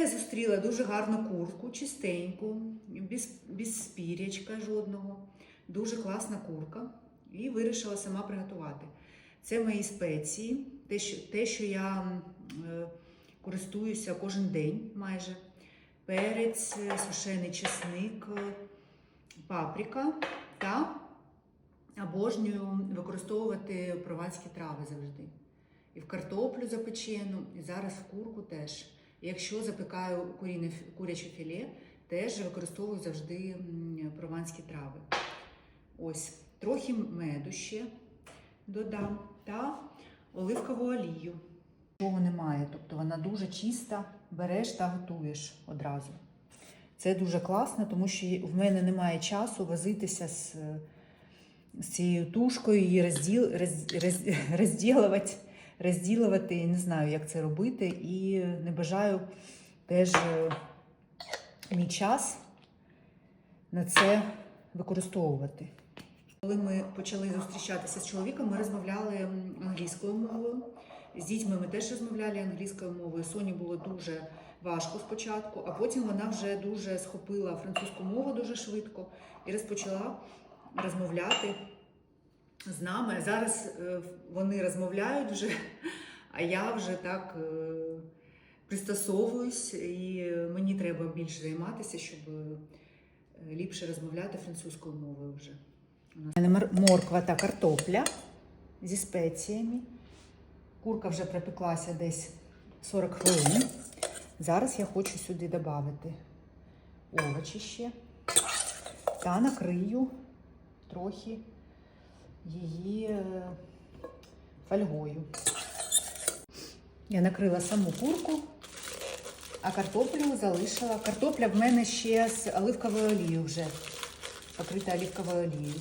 Я зустріла дуже гарну курку, чистеньку, без, без спірячка жодного. Дуже класна курка. І вирішила сама приготувати. Це мої спеції, те, що, те, що я е, користуюся кожен день майже. Перець, е, сушений чесник, е, паприка та обожнюю використовувати прованські трави завжди. І в картоплю запечену, і зараз в курку теж. Якщо запікаю куріне, куряче філе, теж використовую завжди прованські трави. Ось, трохи меду ще додам та оливкову олію. Нічого немає, тобто вона дуже чиста, береш та готуєш одразу. Це дуже класно, тому що в мене немає часу возитися з, з цією тушкою, її розділ, роз, роз, розділувати, розділувати, не знаю, як це робити, і не бажаю теж е, мій час на це використовувати. Коли ми почали зустрічатися з чоловіком, ми розмовляли англійською мовою. З дітьми ми теж розмовляли англійською мовою. Соні було дуже важко спочатку, а потім вона вже дуже схопила французьку мову дуже швидко і розпочала розмовляти з нами. Зараз е, вони розмовляють вже, а я вже так е, пристосовуюсь, і мені треба більше займатися, щоб е, ліпше розмовляти французькою мовою вже. У мене морква та картопля зі спеціями. Курка вже припеклася десь 40 хвилин. Зараз я хочу сюди додати овочі ще та накрию трохи її е, фольгою. Я накрила саму курку, а картоплю залишила. Картопля в мене ще з оливковою олією вже покрита оливковою олією.